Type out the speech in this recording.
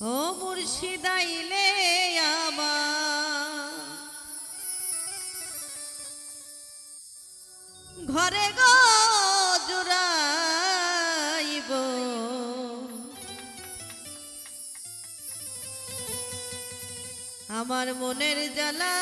ও মুর্শিদাইলে আমার ঘরে গো আমার মনের জ্বালা